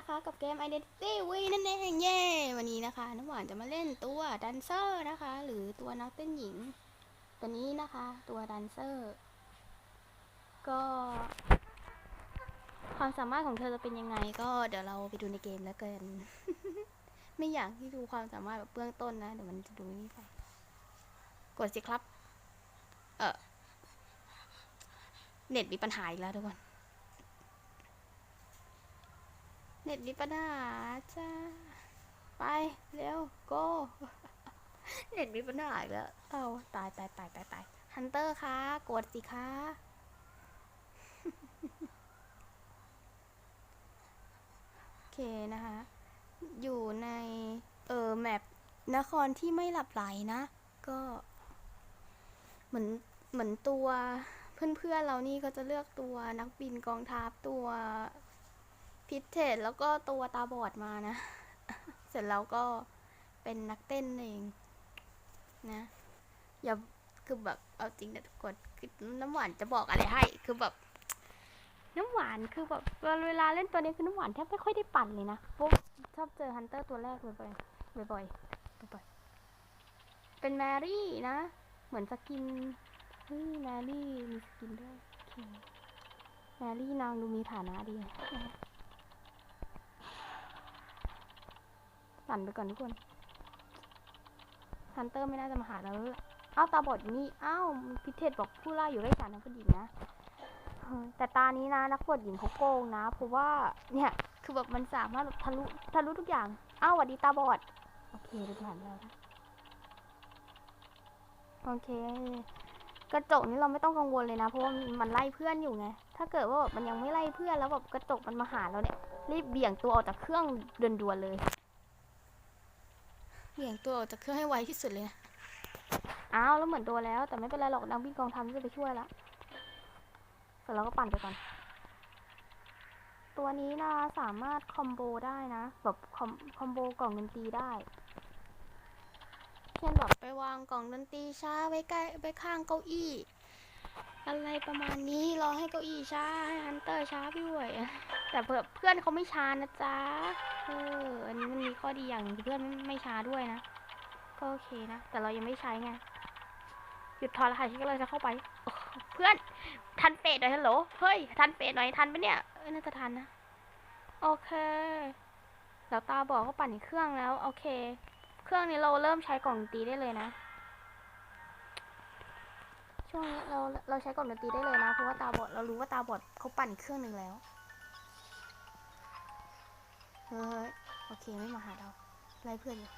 นะคะกับเกม Identity V นั่นเองเย้วันนี้นะคะน้ำหวานจะมาเล่นตัวดันเซอร์นะคะ หรือตัวนักเต้นหญิง ตัวนี้นะคะ ตัวดันเซอร์ ก็ ความสามารถของเธอจะเป็นยังไง ก็เดี๋ยวเราไปดูในเกมแล้วกัน ไม่อยากที่ดูความสามารถแบบเบื้องต้นนะเดี๋ยวมันจะดูไม่ไปกดสิครับ เออเน็ตมีปัญหาอีกแล้วทุกคน เน็ตมีปัญหาจ้า ไป เร็ว โก เน็ตมีปัญหาอีกแล้ว เอาตายตายตายตายตายฮันเตอร์คะกดสิคะโอเคนะคะ อยู่ใน เออแมปนครที่ไม่หลับไหลนะ ก็ เหมือนเหมือนตัว เพื่อนๆเรานี่ก็จะเลือกตัวนักบินกองทัพตัว พิษเทศแล้วก็ตัวตาบอดมานะ เสร็จแล้วก็เป็นนักเต้นเองนะ อย่าคือแบบเอาจริงนะทุกคนคือน้ำหวานจะบอกอะไรให้ คือแบบ น้ำหวานคือแบบเวลาเล่นตัวนี้คือน้ำหวานแทบไม่ค่อยได้ปั่นเลยนะพราะชอบเจอฮันเตอร์ตัวแรกบ่อยๆบ่อยๆบ่อยๆเป็นแมรี่นะ เหมือนสกินเฮ้ยแมรี่มีสกินด้วยโอเคแมรี่นางดูมีฐานะดีนะ สั่นไปก่อนทุกคนฮันเตอร์ไม่น่าจะมาหาเราแล้วแหละอ้าตาบอดอยู่นี่เอ้าพิเทศบอกผู้ล่าอยู่ไร่สารนักบดินนะแต่ตานี้นะนักบวชหญิงเขาโกงนะ เพราะว่าเนี่ยคือแบบมันสามารถทะลุทะลุทุกอย่าง เอ้าสวัสดีตาบอด โอเคดูผ่านแล้วนะโอเค กระจกนี้เราไม่ต้องกังวลเลยนะ เพราะว่ามันไล่เพื่อนอยู่ไง ถ้าเกิดว่าแบบมันยังไม่ไล่เพื่อนแล้วแบบกระจกมันมาหาเราเนี่ยรีบเบี่ยงตัวออกจากเครื่องด่วนๆเลย เบี่ยงตัวออกจากเครื่องให้ไวที่สุดเลยนะอ้าวแล้วเหมือนตัวแล้ว แต่ไม่เป็นไรหรอกนักวิ่งกองทัพจะไปช่วยละเสร็จแล้วก็ปั่นไปก่อน ตัวนี้นะสามารถคอมโบได้นะ แบบคอมคอมโบกล่องดนตรีได้เช่นแบบไปวางกล่องดนตรีช้าไว้ใกล้ไว้ข้างเก้าอี้ อะไรประมาณนี้รอให้เก้าอี้ช้าให้ฮันเตอร์ช้าไปด้วย แต่เพื่อเพื่อนเขาไม่ช้านะจ๊ะเอออันนี้มันมีข้อดีอย่างเพื่อนไม่ไมช้าด้วยนะ ก็โอเคนะ แต่เรายังไม่ใช้ไง หยุดทอนแล้วค่ะฉันก็เลยจะเข้าไป เพื่อน ทันเฟดหน่อยฮัลโหล เฮ้ย ทันเฟดหน่อย ทันปะเนี่ย เออ น่าจะทันนะ โอเคแล้วตาบอกเขาปั่นเครื่องแล้ว โอเค เครื่องนี้เราเริ่มใช้กล่องดนตรีได้เลยนะ ช่วงนี้เราเราใช้กล่องดนตรีได้เลยนะ เพราะว่าตาบอดเรารู้ว่าตาบอดเขาปั่นเครื่องหนึ่งแล้ว เฮ้ยโอเคไม่มาหาเราไล่เพื่อนอยู่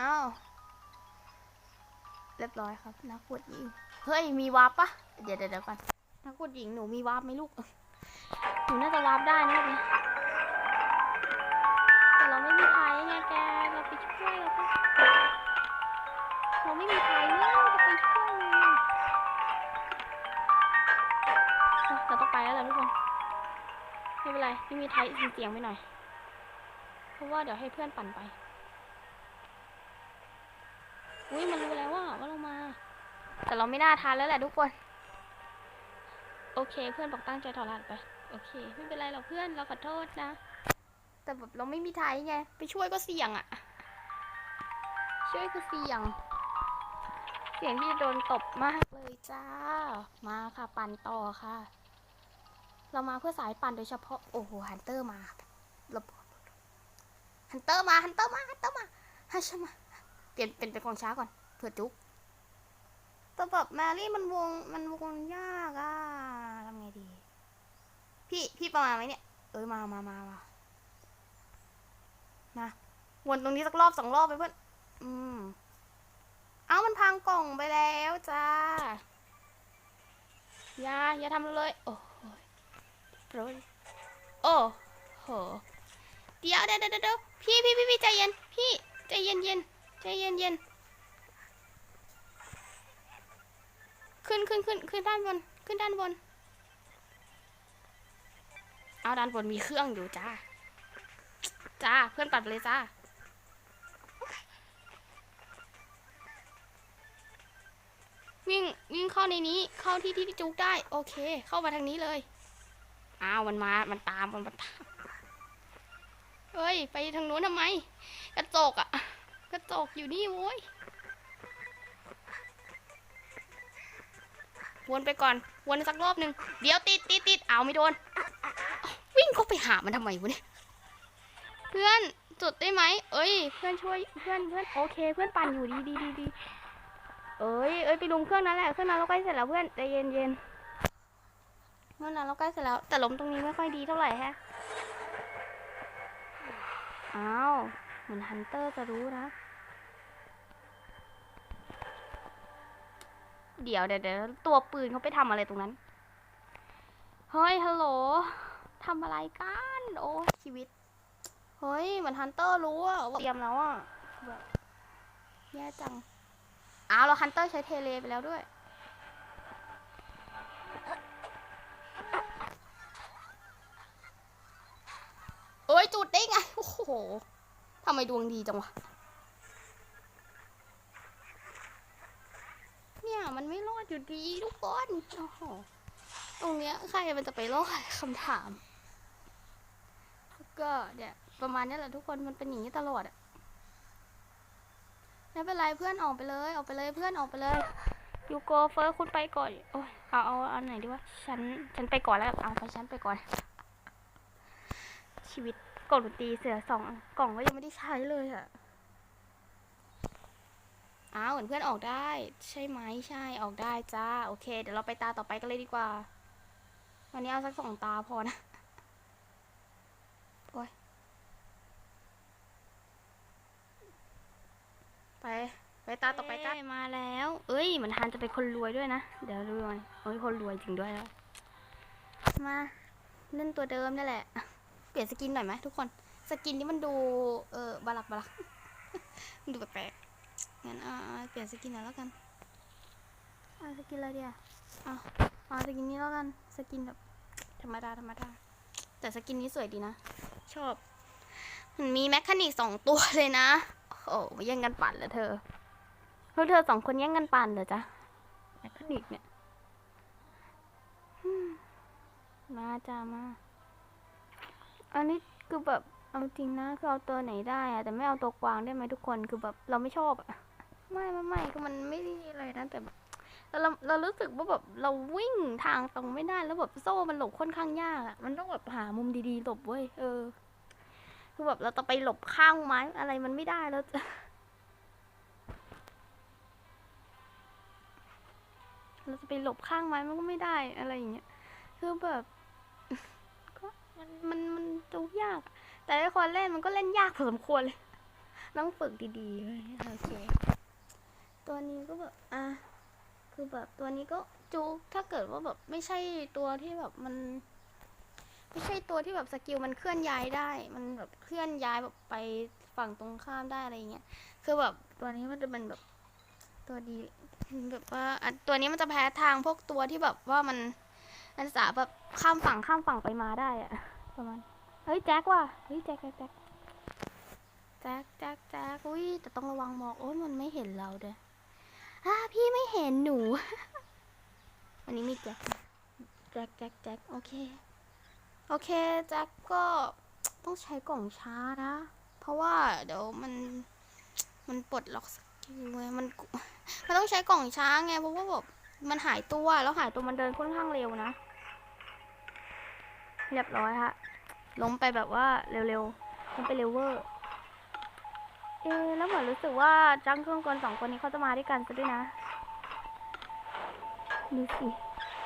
อ้าวเรียบร้อยครับ นักบวชหญิงเฮ้ยมีวาร์ปปะเดี๋ยวเดี๋ยวเดี๋ยวก่อนนักบวชหญิงหนูมีวาร์ปไหมลูกหนูน่าจะวาร์ปได้นะเนี่แต่เราไม่มีไทยไงแกเราไปช่วยเราก็เราไม่มีไทยเนี่ยจะไปช่วยเอ้ยเราต้องไปแล้วแหละทุกคน ไม่เป็นไรไม่มีไทยเสียงไปหน่อย เพราะว่าเดี๋ยวให้เพื่อนปั่นไป อุ้ยมันรู้แล้วว่าว่าเรามา แต่เราไม่น่าทานแล้วแหละทุกคน โอเค เพื่อนบอกตั้งใจถอดรหัสไป โอเค ไม่เป็นไรหรอกเพื่อนเราขอโทษนะ แต่แบบเราไม่มีไทยไง ไปช่วยก็เสี่ยงอะช่วยก็เสี่ยง เสี่ยงที่จะโดนตบมากเลยจ้า มาค่ะปั่นต่อค่ะ เรามาเพื่อสายปั่นโดยเฉพาะ โอ้โห ฮันเตอร์มาหลบฮันเตอร์มา ฮันเตอร์มา ฮันเตอร์มาฮัชมา เปลี่ยนเป็นเป็นกองช้าก่อน เผื่อจุกแต่แบบแมรี่มันวง มันวงยากอะทำไงดี พี่ พี่ประมาณไหมเนี่ย เอ้ย มามามามามาวนตรงนี้สักรอบสองรอบไปเพื่อน อืม เอามันพังกล่องไปแล้วจ้า อย่า อย่าทำเราเลย โอ้โโปรยโอ้โห เดี๋ยวเดี๋ยวเดี๋ยวพี่พี่พี่ใจเย็น พี่ใจเย็นเย็นใจเย็นเย็นขึ้นขึ้นขึ้นขึ้นด้านบน ขึ้นด้านบน เอาด้านบนมีเครื่องอยู่จ้า จ้า เพื่อนปัดเลยจ้าวิ่งวิ่งเข้าในนี้เข้าที่ที่พี่จุกได้ โอเค เข้ามาทางนี้เลย อ้าวมันมา มันตามมันมาตามเฮ้ย ไปทางนู้นทำไม กระจกอะกระจกอยู่นี่โว้ย วนไปก่อน วนสักรอบหนึ่งเดี๋ยวติดติดติดเอาไม่โดน วิ่งเข้าไปหามันทำไมวะเนี่ย เพื่อนจุดได้ไหม เอ้ย เพื่อนช่วย เพื่อนเพื่อนโอเค เพื่อนปั่นอยู่ดีดีดีดีเอ้ย เอ้ย ไปลุมเครื่องนั้นแหละ เครื่องนั้นเราใกล้เสร็จแล้วเพื่อนใจเย็นเย็น เครื่อนั้นเราใกล้เสร็จแล้ว แต่ล้มตรงนี้ไม่ค่อยดีเท่าไหร่แฮะอ้าวเหมือนฮันเตอร์จะรู้นะ เดี๋ยวเดี๋ยวเดี๋ยวตัวปืนเขาไปทำอะไรตรงนั้น เฮ้ย ฮัลโหลทำอะไรกัน โอ้ ชีวิต เฮ้ย เหมือนฮันเตอร์รู้อะว่าเตรียมแล้วอะแบบแย่จัง อ้าวแล้วฮันเตอร์ใช้เทเลไปแล้วด้วย ดได้ไง โอ้โหทำไมดวงดีจังวะ เนี่ยมันไม่รอดอยู่ดีทุกคนโอ้โหตรงเนี้ยใครมันจะไปรอดคำถาม ก็เนี่ยประมาณนี้แหละทุกคนมันเป็นอย่างนี้ตลอดอะไม่เป็นไรเพื่อนออกไปเลย ออกไปเลยเพื่อนออกไปเลยยูโกเฟอร์คุณไปก่อนโอ้ยเอาเอาอันไหนดีวะฉันฉันไปก่อนแล้วเอาไปฉันไปก่อน ชีวิต กล่องดนตรีเสือสองกล่องก็ยังไม่ได้ใช้เลยอะอ้าวเหมือนเพื่อนออกได้ ใช่ไหมใช่ออกได้จ้าโอเค เดี๋ยวเราไปตาต่อไปกันเลยดีกว่า วันนี้เอาสักสองตาพอนะโอ้ยไปไปตาต่อไปจ้ามาแล้ว เอ้ยเหมือนฮันจะเป็นคนรวยด้วยนะ เดี๋ยวดูหน่อยโอ้ยคนรวยจริงด้วยแล้วมาเล่นตัวเดิมนี่แหละ เปลี่ยนสกินหน่อยไหมทุกคน สกินนี้มันดู เออบาลักบาลักมันดูแปลกๆ งั้นอ่าเปลี่ยนสกินหน่อยแล้วกันอ่าสกินอะไรเดียวอ่าอ่าสกินนี้แล้วกัน สกินแบบธรรมดาธรรมดา แต่สกินนี้สวยดีนะ ชอบ มันมีแมคคานิกสองตัวเลยนะ โอ้โหมาแย่งกันปั่นเหรอเธอพวกเธอสองคนแย่งกันปั่นเหรอจ๊ะแมคคานิกเนี่ยอืมมาจ้ามา อันนี้คือแบบเอาจริงนะคือเอาตัวไหนได้อะแต่ไม่เอาตัวกวางได้ไหมทุกคนคือแบบเราไม่ชอบอะไม่ไม่ไม่ก็มันไม่ได้อะไรนะแต่เราเราเรารู้สึกว่าแบบเราวิ่งทางตรงไม่ได้แล้วแบบโซ่มันหลบค่อนข้างยากอะมันต้องแบบหามุมดีๆหลบเว้ยเออคือแบบเราจะไปหลบข้างไม้อะไรมันไม่ได้แล้วเราจะไปหลบข้างไม้มันก็ไม่ได้อะไรอย่างเงี้ย คือแบบ มันมันมันดูยาก แต่ไอคนเล่นมันก็เล่นยากพอสมควรเลยต้องฝึกดีๆเลยโอเค ตัวนี้ก็แบบอะคือแบบตัวนี้ก็จูถ้าเกิดว่าแบบไม่ใช่ตัวที่แบบมัน ไม่ใช่ตัวที่แบบสกิลมันเคลื่อนย้ายได้ มันแบบเคลื่อนย้ายแบบไปฝั่งตรงข้ามได้อะไรเงี้ย คือแบบตัวนี้มันจะเป็นแบบตัวดีแบบว่าอะตัวนี้มันจะแพ้ทางพวกตัวที่แบบว่ามัน มันสามารถแบบข้ามฝั่งข้ามฝั่งไปมาได้อะประมาณเฮ้ยแจ็คว่ะเฮ้ยแจ็คแจ็คแจ็คแจ็คแจ็คแจ็คอุ้ยแต่ต้องระวังหมอกโอ้ยมันไม่เห็นเราเด้ออ่าพี่ไม่เห็นหนู วันนี้มีแจ็คแจ็คแจ็คแจ็คโอเค โอเคแจ็คก็ต้องใช้กล่องช้านะ เพราะว่าเดี๋ยวมันมันปลดล็อกสกิลไงมันมันต้องใช้กล่องช้าไงเพราะว่าแบบมันหายตัวแล้วหายตัวมันเดินค่อนข้างเร็วนะ เรียบร้อยฮะ ล้มไปแบบว่าเร็วๆล้มไปเร็วเวอร์ เอะแล้วเหมือนรู้สึกว่าจังเครื่องกลสองคนนี้เขาจะมาด้วยกันซะด้วยนะ ดูสิ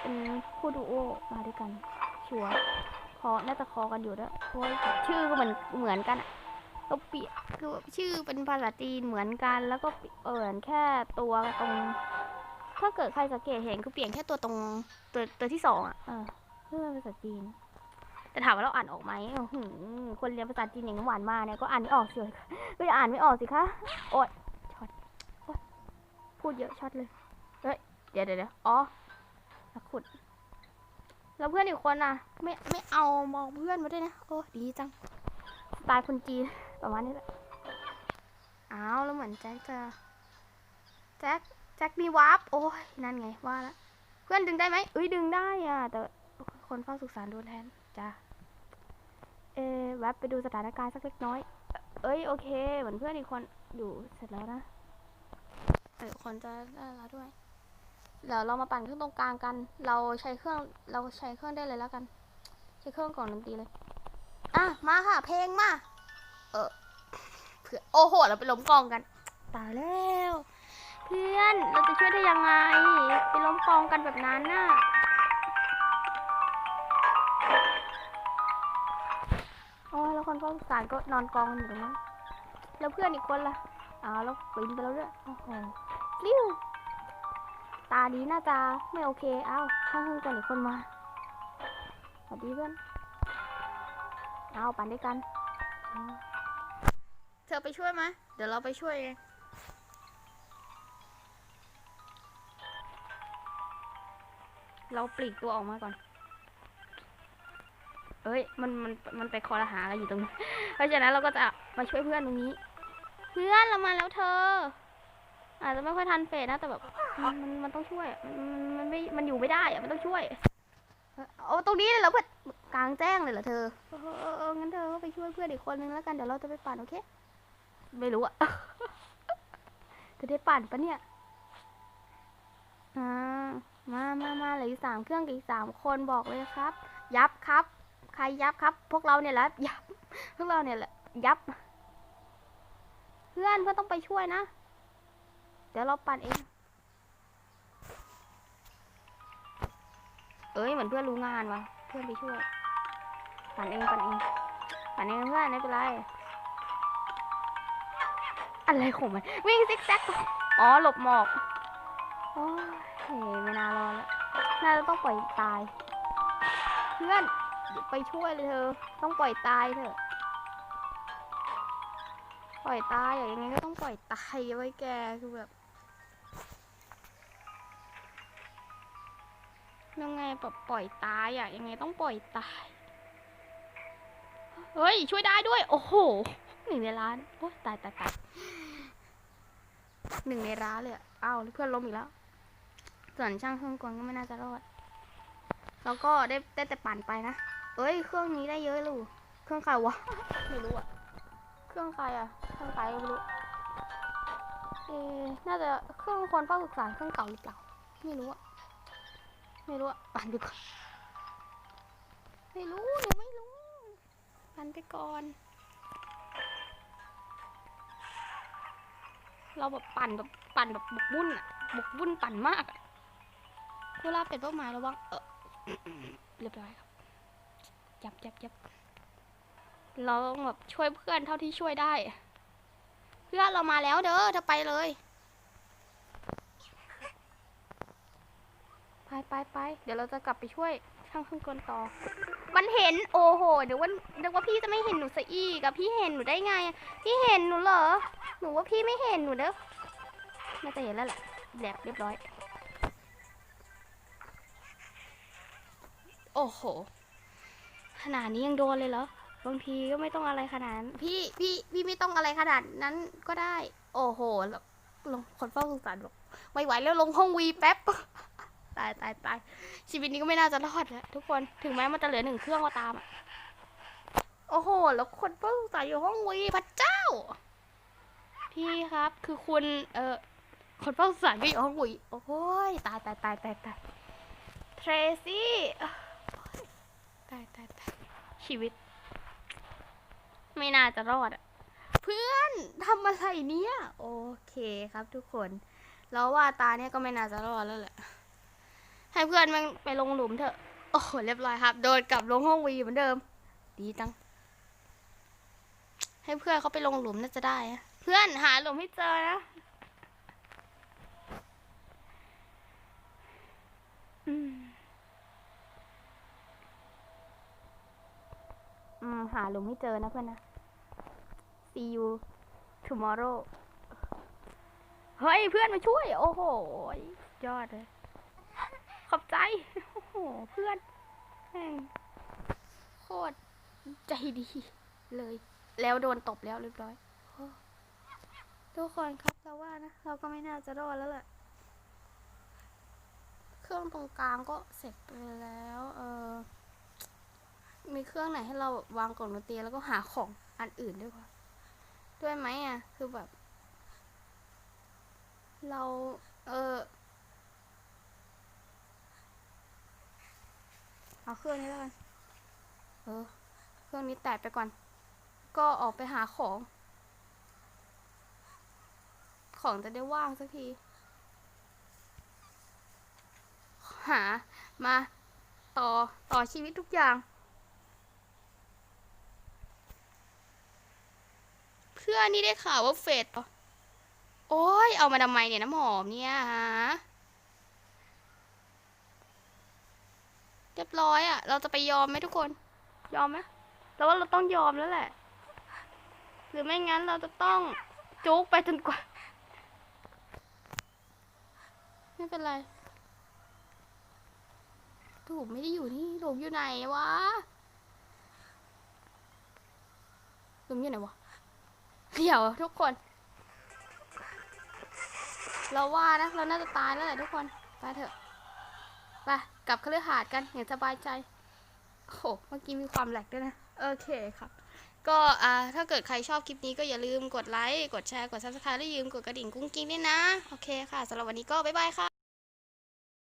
เป็นคู่ดูโอมาด้วยกัน ชัวร์คอน่าจะคอกันอยู่ด้วยเพราะว่าชื่อก็เหมือนเหมือนกันอะก็เปลี่ยนคือชื่อเป็นภาษาจีนเหมือนกัน แล้วก็เปลี่ยนแค่ตัวตรง ถ้าเกิดใครสังเกตเห็นคือเปลี่ยนแค่ตัวตรงตัวตัวที่สองอะ เออเพื่อภาษาจีน แต่ถามว่าเราอ่านออกไหมหคนเรียนภาษาจีนอย่างหวานมาเนี่ยก็อ่านไม่ออกสิก็จะอ่านไม่ออกสิคะโอ๊ยช็อตพูดเยอะช็อตเลยเฮ้ยเดี๋ยวเดี๋ยวเดี๋ยวอ๋อขุดแล้วเพื่อนอีกคนน่ะ ไม่ไม่เอามองเพื่อนมาด้วยนะโอ้ดีจังสไตล์คนจีนประมาณนี้แหละอ้าวแล้วเหมือนแจ็คจะแจ็คแจ็คมีวาร์ปโอ้ยนั่นไงว่าละเพื่อนดึงได้ไหมเอ้ยดึงได้อะแต่คนเฝ้าสุสานโดนแทนจ้ะ เอแวบไปดูสถานการณ์สักเล็กน้อย เอ้ยโอเค เหมือนเพื่อนอีกคนอยู่เสร็จแล้วนะ เออคนจะได้แล้วด้วย เดี๋ยวเรามาปั่นเครื่องตรงกลางกัน เราใช้เครื่องเราใช้เครื่องได้เลยแล้วกัน ใช้เครื่องกล่องดนตรีเลย อะมาค่ะ เพลงมา เออเพื่อโอ้โห เราไปล้มกองกัน ตายแล้ว เพื่อนเราจะช่วยได้ยังไง ไปล้มกองกันแบบนั้นน่ะ โอ้ยแล้วคนเฝ้าสารก็นอนกองกันอยู่ตรงนั้นแล้วเพื่อนอีกคนล่ะอ้าวแล้วปีนไปแล้วด้วยโอ้โหริ้วตาดีน่าจะไม่โอเคเอ้าข้างห้องก่อนอีกคนมาสวัสดีเพื่อนเอาปั่นด้วยกันอืมเธอไปช่วยไหมเดี๋ยวเราไปช่วยเองเราปลีกตัวออกมาก่อน เอ้ย มัน มัน มันไปคอรหาอะไรอยู่ตรงนี้ เพราะฉะนั้นเราก็จะมาช่วยเพื่อนตรงนี้ เพื่อนเรามาแล้วเธอ อาจจะไม่ค่อยทันเฟสนะ แต่แบบ มัน มันต้องช่วย มันมันไม่ มันอยู่ไม่ได้อะมันต้องช่วยเอาตรงนี้เลยเหรอเพื่อนกลางแจ้งเลยเหรอเธอ เออเออเอองั้นเธอก็ไปช่วยเพื่อนอีกคนนึงแล้วกัน เดี๋ยวเราจะไปปั่นโอเค ไม่รู้อะจะได้ปั่นปะเนี่ยอ่ามามามาเหลืออีกสามเครื่องกับอีกสามคนบอกเลยครับ ยับครับ ใครยับครับ พวกเราเนี่ยแหละยับ พวกเราเนี่ยแหละยับ เพื่อนเพื่อนต้องไปช่วยนะ เดี๋ยวเราปั่นเอง เอ้ยเหมือนเพื่อนรู้งานวะเพื่อนไปช่วย ปั่นเองปั่นเองปั่นเองเพื่อนไม่เป็นไร อะไรของมัน วิ่งซิกแซก อ๋อหลบหมอก โอ้ยไม่น่ารอดแล้วน่าจะต้องปล่อยตาย เพื่อน ไปช่วยเลยเธอ ต้องปล่อยตายเถอะปล่อยตายอย่างงไงก็ต้องปล่อยตายไว้แกคือแบบยังไงแบบปล่อยตายอะยังไงต้องปล่อยตายเฮ้ยช่วยได้ด้วย โอ้โหหนึ่งในร้านโอ้ตายตายตายหนึ่งในร้านเลยอะอ้าวเพื่อนล้มอีกแล้วส่วนช่างเครื่องกลก็ไม่น่าจะรอดแล้วก็ได้ได้แต่ปั่นไปนะ เอ้ย เครื่องนี้ได้เยอะลูกเครื่องใครวะ ไม่รู้อะเครื่องใครอะเครื่องใครก็ไม่รู้ เอะน่าจะเครื่องคนเฝ้าศึกษาเครื่องเก่าหรือเปล่า ไม่รู้อะไม่รู้อะปั่นไปก่อนไม่รู้หนูไม่รู้ปั่นไปก่อน เราแบบปั่นแบบปั่นแบบบกบุ่นอะบกบุ่นปั่นมากอะเวลาเป็นเป้าหมายระวังเออเรียบร้อยครับ ยับยับยับเราต้องแบบช่วยเพื่อนเท่าที่ช่วยได้ เพื่อนเรามาแล้วเด้อเธอไปเลย ไปไปไปเดี๋ยวเราจะกลับไปช่วยช่างเครื่องกลต่อ มันเห็นโอ้โหเดี๋ยวว่าเดี๋ยวว่าพี่จะไม่เห็นหนูซะอีกอะพี่เห็นหนูได้ไง พี่เห็นหนูเหรอ หนูว่าพี่ไม่เห็นหนูเด้อน่าจะเห็นแล้วแหละแหลกเรียบร้อย โอ้โห ขนาดนี้ยังโดนเลยเหรอ บางทีก็ไม่ต้องอะไรขนาดนั้นพี่พี่พี่ไม่ต้องอะไรขนาดนั้นก็ได้ โอ้โหแล้วลงคนเฝ้าสงสารบอกไม่ไหวแล้วลงห้องวีแป๊บ ตายตายตายชีวิตนี้ก็ไม่น่าจะรอดแล้วทุกคนถึงแม้มันจะเหลือหนึ่งเครื่องก็ตามอะโอ้โห แล้วคนเฝ้าสงสารอยู่ห้องวีพระเจ้า พี่ครับคือคุณเออคนเฝ้าสงสารก็อยู่ห้องวีโอ้ยตายตายตายตายตายเทรซี่ตายตายตาย ชีวิต ไม่น่าจะรอดอะเพื่อนทำอะไรเนี่ย โอเคครับทุกคน แล้วว่าตาเนี่ยก็ไม่น่าจะรอดแล้วแหละ ให้เพื่อนมันไปลงหลุมเถอะ โอ้โหเรียบร้อยครับ โดนกลับลงห้องวีเหมือนเดิม ดีจัง ให้เพื่อนเขาไปลงหลุมน่าจะได้ เพื่อนหาหลุมให้เจอนะ อืม อืม หาหลุมให้เจอนะเพื่อนนะ see you tomorrow เฮ้ย เพื่อนมาช่วย โอ้โห ยอดเลย ขอบใจ โอ้โห เพื่อนแม่งโคตรใจดีเลย แล้วโดนตบแล้วเรียบร้อย ทุกคนครับเราว่านะ เราก็ไม่น่าจะรอดแล้วแหละเครื่องตรงกลางก็เสร็จไปแล้ว เออ มีเครื่องไหนให้เราวางกล่องดนตรีแล้วก็หาของอันอื่นด้วยวะด้วยไหมอะ คือแบบ เรา เออเอาเครื่องนี้แล้วกัน เออ เครื่องนี้แตกไปก่อน ก็ออกไปหาของ ของจะได้ว่างสักที หา มา ต่อ ต่อชีวิตทุกอย่าง เพื่อนนี่ได้ข่าวว่าเฟดโอ้ยเอามาทำไมเนี่ยน้ำหอมเนี่ยฮะเรียบร้อยอะ่ะ เราจะไปยอมไหมทุกคน ยอมไหมเราว่าเราต้องยอมแล้วแหละ หรือไม่งั้นเราจะต้องจุกไปจนกว่า ไม่เป็นไรถูกไม่ได้อยู่นี่หลุมอยู่ไหนวะหลุมอยู่ไหนวะ เดี๋ยวทุกคน เราว่านะ เราน่าจะตายแล้วแหละทุกคน ไปเถอะ ไปกลับคฤหาสน์กันอย่างสบายใจ โอ้โห เมื่อกี้มีความแหลกด้วยนะ โอเคครับ ก็อ่าถ้าเกิดใครชอบคลิปนี้ก็อย่าลืมกดไลค์ กดแชร์ กด subscribe และอย่าลืมกดกระดิ่งกุ้งกิ้งด้วยนะ โอเคค่ะสำหรับวันนี้ก็บ๊ายบายค่ะ